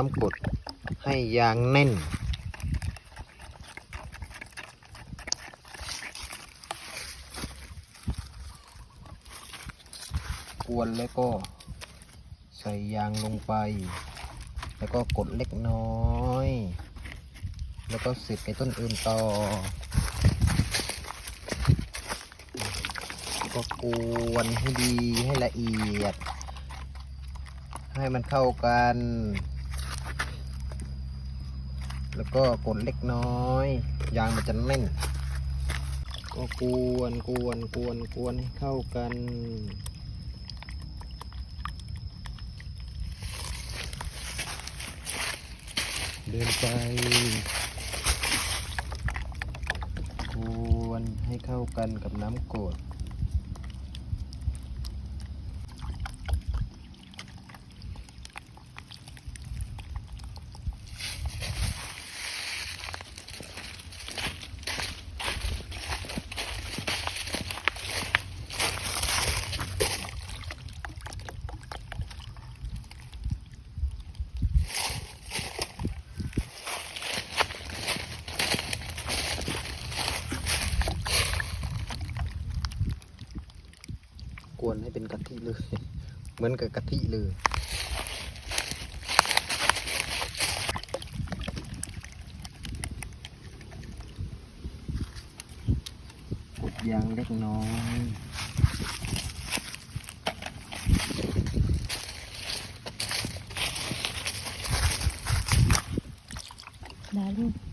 น้ำกรดให้ยางแน่น กวนแล้วก็ใส่ยางลงไป แล้วก็กดเล็กน้อย แล้วก็สิบไปต้นอื่นต่อ ก็กวนให้ดีให้ละเอียด ให้มันเข้ากัน แล้วก็กดเล็กน้อย ยางมันจะแน่น ก็กวนกวนกวนกวนให้เข้ากันเดินไปกวนให้เข้ากันกับน้ำกรด กวนให้เป็นกะทิเลย เหมือนกับกะทิเลยกดยางเล็กน้อยได้ลูก